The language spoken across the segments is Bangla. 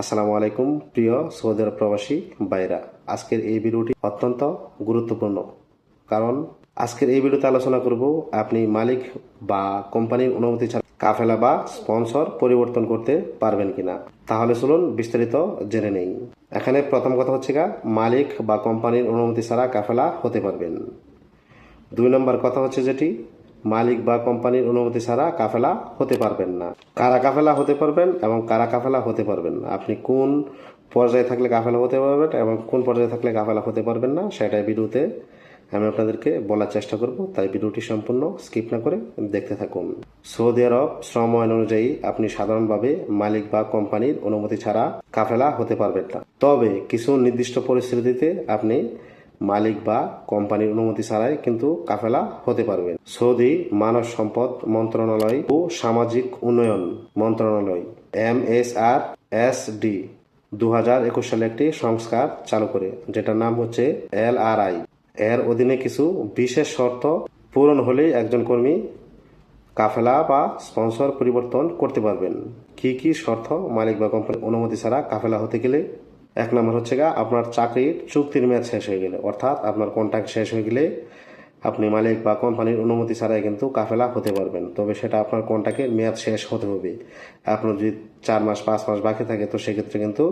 আসসালামু আলাইকুম, প্রিয় সৌদি আরব প্রবাসী বাইরা আজকের এই ভিডিওটি অত্যন্ত গুরুত্বপূর্ণ। কারণ আজকের এই ভিডিওতে আলোচনা করব আপনি মালিক বা কোম্পানির অনুমতি ছাড়া কাফেলা বা স্পন্সর পরিবর্তন করতে পারবেন কিনা। তাহলে চলুন বিস্তারিত জেনে নেই। এখানে প্রথম কথা হচ্ছে গা মালিক বা কোম্পানির অনুমতি ছাড়া কাফেলা হতে পারবেন। দুই নম্বর কথা হচ্ছে যেটি মালিক বা কোম্পানির অনুমতি ছাড়া কাফেলা হতে পারবেন না। কারা কাফেলা হতে পারবেন এবং কারা কাফেলা হতে পারবেন না। আপনি কোন পর্যায়ে থাকলে কাফেলা হতে পারবেন এবং কোন পর্যায়ে থাকলে কাফেলা হতে পারবেন না, সেটাই ভিডিওতে আমি আপনাদেরকে বলার চেষ্টা করব। তাই ভিডিওটি সম্পূর্ণ স্কিপ না করে দেখতে থাকুন। সৌদি আরব শ্রম আইন অনুযায়ী আপনি সাধারণভাবে মালিক বা কোম্পানির অনুমতি ছাড়া কাফেলা হতে পারবেন না। তবে কিছু নির্দিষ্ট পরিস্থিতিতে আপনি মালিক বা কোম্পানির অনুমতি ছাড়াই কিন্তু কাফেলা হতে পারবেন সৌদি মানব সম্পদ মন্ত্রণালয় ও সামাজিক উন্নয়ন মন্ত্রণালয় M S R S D দু হাজার একুশ সালে একটি সংস্কার চালু করে, যেটার নাম হচ্ছে এল আর আই এর অধীনে কিছু বিশেষ শর্ত পূরণ হলেই একজন কর্মী কাফেলা বা স্পন্সর পরিবর্তন করতে পারবেন। কি কি শর্ত মালিক বা কোম্পানির অনুমতি ছাড়া কাফেলা হতে গেলে? এক নম্বর হচ্ছে গা, আপনার চাকরির চুক্তির মেয়াদ শেষ হয়ে গেলে, অর্থাৎ আপনার কন্ট্রাক্ট শেষ হয়ে গেলে আপনি মালিক বা কোম্পানির অনুমতি ছাড়াই কিন্তু কাফেলা হতে পারবেন। তবে সেটা আপনার কন্ট্রাক্টের মেয়াদ শেষ হতে হবে। আপনার যদি চার মাস, পাঁচ মাস বাকি থাকে, তো সেক্ষেত্রে কিন্তু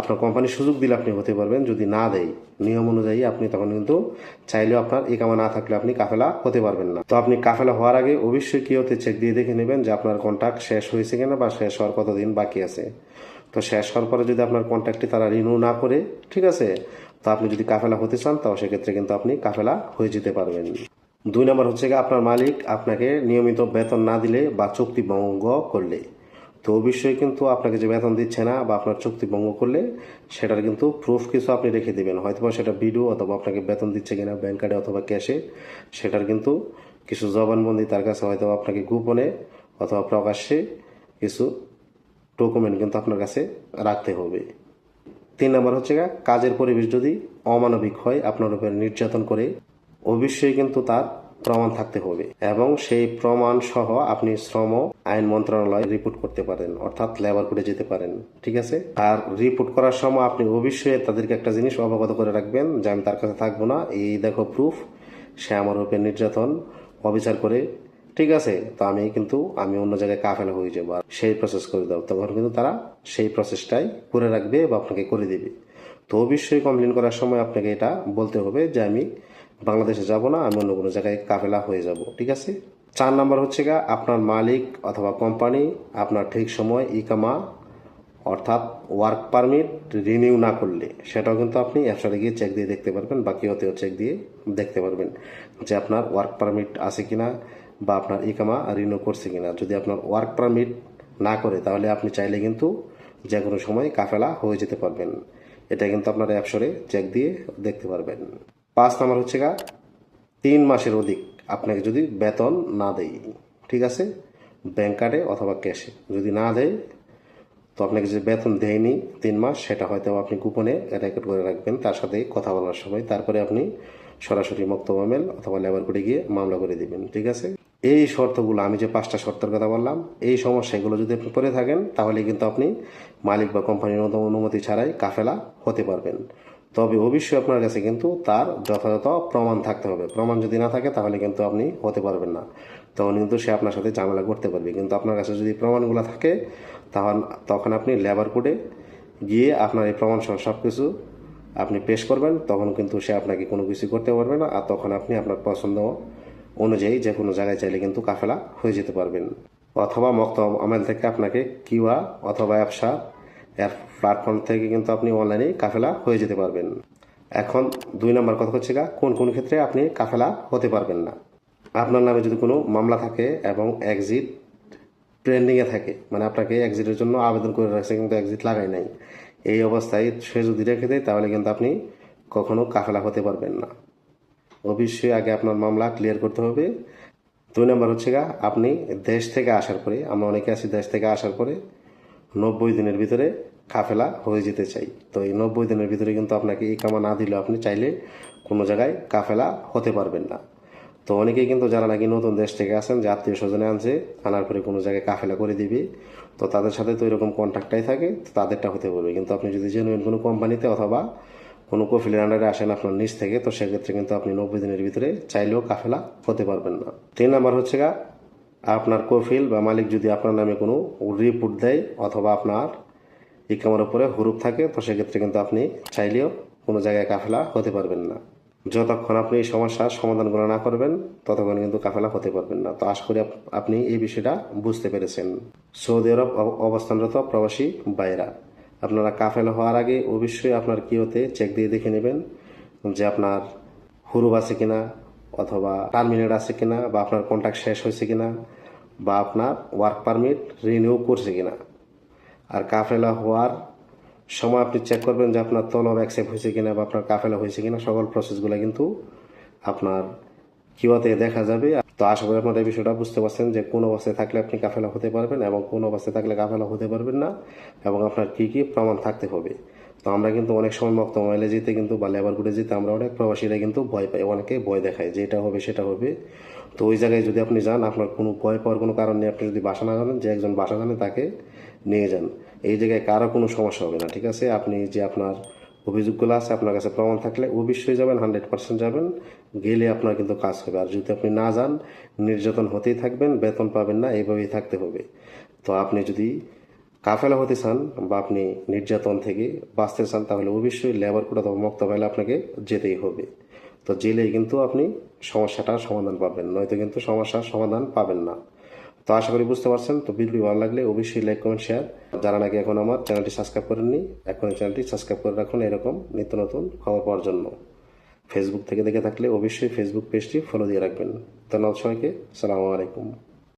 আপনার কোম্পানি সুযোগ দিলে আপনি হতে পারবেন, যদি না দেয়। নিয়ম অনুযায়ী আপনি তখন কিন্তু চাইলেও আপনার ইকামা না থাকলে আপনি কাফেলা হতে পারবেন না। তো আপনি কাফেলা হওয়ার আগে অবশ্যই কি হতে চেক দিয়ে দেখে নেবেন যে আপনার কন্ট্রাক্ট শেষ হয়েছে কিনা বা শেষ হওয়ার কতদিন বাকি আছে। তো শেষ হওয়ার পরে যদি আপনার কন্ট্যাক্টটি তারা রিনিউ না করে, ঠিক আছে? তো আপনি যদি কাফেলা হতে চান, তাও সেক্ষেত্রে কিন্তু আপনি কাফেলা হয়ে যেতে পারবেন। দুই নম্বর হচ্ছে গিয়ে আপনার মালিক আপনাকে নিয়মিত বেতন না দিলে বা চুক্তি ভঙ্গ করলে। তো অবশ্যই কিন্তু আপনাকে যে বেতন দিচ্ছে না বা আপনার চুক্তি ভঙ্গ করলে, সেটার কিন্তু প্রুফ কিছু আপনি রেখে দিবেন। হয়তোবা সেটা ভিডিও অথবা আপনাকে বেতন দিচ্ছে কিনা ব্যাংক কার্ডে অথবা ক্যাশে সেটার কিন্তু কিছু জবানবন্দি তার কাছে হয়তো আপনাকে গোপনে অথবা প্রকাশ্যে কিছু ডকুমেন্ট কিন্তু আপনার কাছে রাখতে হবে। তিন নম্বর হচ্ছে কাজের পরিবেশ যদি অমানবিক হয়, আপনার উপর নির্যাতন করে, অবশ্যই কিন্তু তার প্রমাণ থাকতে হবে এবং সেই প্রমাণ সহ আপনি শ্রম আইন মন্ত্রণালয়ে রিপোর্ট করতে পারেন, অর্থাৎ লেবার কোর্টে যেতে পারেন, ঠিক আছে? আর রিপোর্ট করার সময় আপনি অবশ্যই তাদেরকে একটা জিনিস অবগত করে রাখবেন যে আমি তার কাছে থাকব না। এই দেখো প্রুফ সে আমার উপরে নির্যাতন, অবিচার করে ঠিক আছে, তো আমি কিন্তু, আমি অন্য জায়গায় কাফেলা হয়ে যাব আর সেই প্রসেস করে দাও। তখন কিন্তু তারা সেই প্রসেসটাই করে রাখবে বা আপনাকে করে দেবে। তো অবশ্যই কমপ্লেন করার সময় আপনাকে এটা বলতে হবে যে আমি বাংলাদেশে যাব না, আমি অন্য কোনো জায়গায় কাফেলা হয়ে যাব, ঠিক আছে? চার নাম্বার হচ্ছে গা আপনার মালিক অথবা কোম্পানি আপনার ঠিক সময় ইকামা অর্থাৎ ওয়ার্ক পারমিট রিনিউ না করলে, সেটাও কিন্তু আপনি অ্যাপসারে গিয়ে চেক দিয়ে দেখতে পারবেন, বাকি হতেও চেক দিয়ে দেখতে পারবেন যে আপনার ওয়ার্ক পারমিট আছে কিনা। বা আপনার ইকামা রিনিউ করছে কিনা। যদি আপনার ওয়ার্ক পারমিট না করে, তাহলে আপনি চাইলে কিন্তু যে কোনো সময় কাফেলা হয়ে যেতে পারবেন। এটা কিন্তু আপনার অ্যাপসরে চেক দিয়ে দেখতে পারবেন। পাঁচ নাম্বার হচ্ছে গা, তিন মাসের অধিক আপনাকে যদি বেতন না দেয়, ঠিক আছে? ব্যাংক কার্ডে অথবা ক্যাশে যদি না দেয়, তো আপনাকে যে বেতন দেয়নি তিন মাস, সেটা হয়তো আপনি কুপনে রেকর্ড করে রাখবেন। তার সাথে কথা বলার সময়, তারপরে আপনি সরাসরি মক্তব্য মেল অথবা লেবার কোর্টে গিয়ে মামলা করে দেবেন, ঠিক আছে? এই শর্তগুলো, আমি যে পাঁচটা শর্তের কথা বললাম, এই সমস্যাগুলো যদি আপনি করে থাকেন, তাহলে কিন্তু আপনি মালিক বা কোম্পানির অনুমতি ছাড়াই কাফেলা হতে পারবেন। তবে অবশ্যই আপনার কাছে কিন্তু তার যথাযথ প্রমাণ থাকতে হবে। প্রমাণ যদি না থাকে, তাহলে কিন্তু আপনি হতে পারবেন না। তখন কিন্তু সে আপনার সাথে ঝামেলা করতে পারবে। কিন্তু আপনার কাছে যদি প্রমাণগুলো থাকে তখন তখন আপনি লেবার কোর্টে গিয়ে আপনার এই প্রমাণ সহ সব কিছু আপনি পেশ করবেন। তখন কিন্তু সে আপনাকে কোনো কিছু করতে পারবে না। আর তখন আপনি আপনার পছন্দ অনুযায়ী যে কোনো জায়গায় চাইলে কিন্তু কাফেলা হয়ে যেতে পারবেন। অথবা মক্ত আমেল থেকে আপনাকে কিউয়া অথবা অ্যাপসা এর প্ল্যাটফর্ম থেকে কিন্তু আপনি অনলাইনে কাফেলা হয়ে যেতে পারবেন। এখন দুই নম্বর কথা হচ্ছে কোন কোন ক্ষেত্রে আপনি কাফেলা হতে পারবেন না। আপনার নামে যদি কোনো মামলা থাকে এবং এক্সিট ট্রেন্ডিংয়ে থাকে মানে আপনাকে এক্সিটের জন্য আবেদন করে রাখছে কিন্তু এক্সিট লাগাই নাই, এই অবস্থায় সে যদি রেখে দেয় তাহলে কিন্তু আপনি কখনো কাফেলা হতে পারবেন না। অবশ্যই আগে আপনার মামলা ক্লিয়ার করতে হবে। দুই নম্বর হচ্ছে গা, আপনি দেশ থেকে আসার পরে, আমরা অনেকে আছি দেশ থেকে আসার পরে নব্বই দিনের ভিতরে কাফেলা হয়ে যেতে চাই। তো এই নব্বই দিনের ভিতরে কিন্তু আপনাকে এই কামা না দিলে আপনি চাইলে কোনো জায়গায় কাফেলা হতে পারবেন না। তো অনেকেই কিন্তু যারা নাকি নতুন দেশ থেকে আসেন যে আত্মীয় স্বজনে আনছে, আনার পরে কোনো জায়গায় কাফেলা করে দিবে, তো তাদের সাথে তো এরকম কন্ট্যাক্টটাই থাকে, তো তাদেরটা হতে পারবে কিন্তু আপনি যদি জেনুইন কোনো কোম্পানিতে অথবা কোনো কফিলের আন্ডারে আসেন আপনার নিচ থেকে, তো সেক্ষেত্রে কিন্তু আপনি নব্বই দিনের ভিতরে চাইলেও কাফেলা হতে পারবেন না। তিন নাম্বার হচ্ছে গা, আপনার কফিল বা মালিক যদি আপনার নামে কোনো রিপোর্ট দেয় অথবা আপনার ইকামার উপরে হুরুপ থাকে, তো সেক্ষেত্রে কিন্তু আপনি চাইলেও কোনো জায়গায় কাফেলা হতে পারবেন না। যতক্ষণ আপনি এই সমস্যার সমাধানগুলো না করবেন, ততক্ষণ কিন্তু কাফেলা হতে পারবেন না। তো আশা করি আপনি এই বিষয়টা বুঝতে পেরেছেন। সৌদি আরব অব- অবস্থানরত প্রবাসী বাইরা আপনারা কাফেলা হওয়ার আগে অবশ্যই আপনার কি হতে চেক দিয়ে দেখে নেবেন যে আপনার হুরুপ আছে কিনা অথবা টার্মিনেট আছে কিনা বা আপনার কন্ট্যাক্ট শেষ হয়েছে কিনা বা আপনার ওয়ার্ক পারমিট রিনিউ করছে কিনা। আর কাফেলা হওয়ার সময় আপনি চেক করবেন যে আপনার তলব অ্যাকসেপ্ট হয়েছে কিনা বা আপনার কাফেলা হয়েছে কিনা, সকল প্রসেসগুলো কিন্তু আপনার কিওয়াতে দেখা যাবে? তো আশা করি আপনারা এই বিষয়টা বুঝতে পারছেন যে কোন অবস্থায় থাকলে আপনি কাফেলা হতে পারবেন এবং কোন অবস্থায় থাকলে কাফেলা হতে পারবেন না এবং আপনার কি কি প্রমাণ থাকতে হবে। তো আমরা কিন্তু অনেক সময় মক্ত মোবাইলে যেতে কিন্তু বা লেবার গুড়ে যেতে আমরা অনেক প্রবাসীরা কিন্তু ভয় পাই, অনেকে ভয় দেখায় যে এটা হবে, সেটা হবে। তো ওই জায়গায় যদি আপনি যান, আপনার কোনো ভয় পাওয়ার কোনো কারণ নেই, আপনি যদি বাসা না জানেন, যে একজন বাসা জানে তাকে নিয়ে যান। এই জায়গায় কারও কোনো সমস্যা হবে না, ঠিক আছে? আপনি যে আপনার অভিযোগগুলো আছে, আপনার কাছে প্রমাণ থাকলে অবশ্যই যাবেন, হান্ড্রেড পার্সেন্ট যাবেন। গেলে আপনার কিন্তু কাজ হবে। আর যদি আপনি না যান, নির্যাতন হতেই থাকবেন, বেতন পাবেন না, এইভাবেই থাকতে হবে। তো আপনি যদি কাফেলা হতে চান বা আপনি নির্যাতন থেকে বাঁচতে চান, তাহলে অবশ্যই লেবার কোটা অথবা মুক্ত পাইলে আপনাকে যেতেই হবে। তো জেলেই কিন্তু আপনি সমস্যাটার সমাধান পাবেন, নয়তো কিন্তু সমস্যার সমাধান পাবেন না। তো আশা করি বুঝতে পারছেন। তো ভিডিও ভালো লাগলে অবশ্যই লাইক কমেন্ট শেয়ার যারা নাকি এখন আমার চ্যানেলটি সাবস্ক্রাইব করেননি, এখন চ্যানেলটি সাবস্ক্রাইব করে রাখুন এরকম নিত্য নতুন খবর পাওয়ার জন্য। ফেসবুক থেকে দেখে থাকলে অবশ্যই ফেসবুক পেজটি ফলো দিয়ে রাখবেন। ধন্যবাদ সবাইকে। সালামু আলাইকুম।